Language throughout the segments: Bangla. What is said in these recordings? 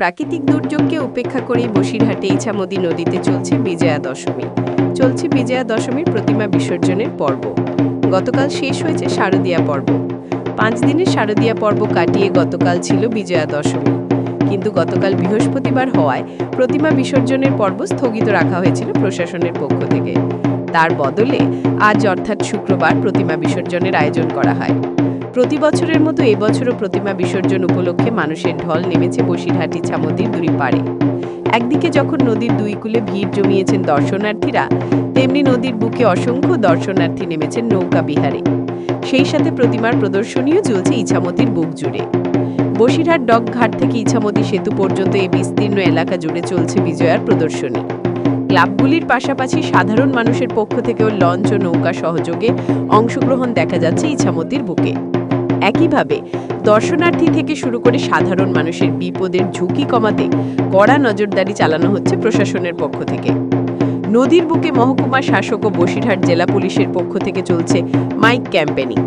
প্রাকৃতিক দুর্যোগকে উপেক্ষা করেই বসিরহাটে ইছামতি নদীতে চলছে বিজয়া দশমী। চলছে বিজয়া দশমীর প্রতিমা বিসর্জনের পর্ব। গতকাল শেষ হয়েছে শারদীয়া পর্ব। পাঁচ দিনের শারদীয়া পর্ব কাটিয়ে গতকাল ছিল বিজয়া দশমী। কিন্তু গতকাল বৃহস্পতিবার হওয়ায় প্রতিমা বিসর্জনের পর্ব স্থগিত রাখা হয়েছিল প্রশাসনের পক্ষ থেকে। তার বদলে আজ অর্থাৎ শুক্রবার প্রতিমা বিসর্জনের আয়োজন করা হয়। প্রতি বছরের মতো এবছরও প্রতিমা বিসর্জন উপলক্ষে মানুষের ঢল নেমেছে বসিরহাট ইছামতির দুই পাড়ে। একদিকে যখন নদীর দুই কূলে ভিড় জমিয়েছেন দর্শনার্থীরা, তেমনি নদীর বুকে অসংখ্য দর্শনার্থী নেমেছেন নৌকা বিহারে। সেই সাথে প্রতিমার প্রদর্শনীও চলছে ইছামতির বুক জুড়ে। বসিরহাট ডকঘাট থেকে ইছামতি সেতু পর্যন্ত এই বিস্তীর্ণ এলাকা জুড়ে চলছে বিজয়ার প্রদর্শনী। ক্লাবগুলির পাশাপাশি সাধারণ মানুষের পক্ষ থেকেও লঞ্চ ও নৌকা সহযোগে অংশগ্রহণ দেখা যাচ্ছে ইছামতির বুকে। একইভাবে দর্শনার্থী থেকে শুরু করে সাধারণ মানুষের বিপদের ঝুঁকি কমাতে কড়া নজরদারি চালানো হচ্ছে প্রশাসনের পক্ষ থেকে। নদীর বুকে মহকুমা শাসক ও বসিরহাট জেলা পুলিশের পক্ষ থেকে চলছে মাইক ক্যাম্পেনিং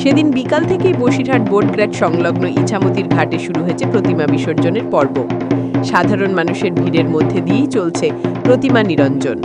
সেদিন বিকাল থেকেই বসিরহাট বোটগ্রাট সংলগ্ন ইছামতির ঘাটে শুরু হয়েছে প্রতিমা বিসর্জনের পর্ব। সাধারণ মানুষের ভিড়ের মধ্যে দিয়েই চলছে প্রতিমা নিরঞ্জন।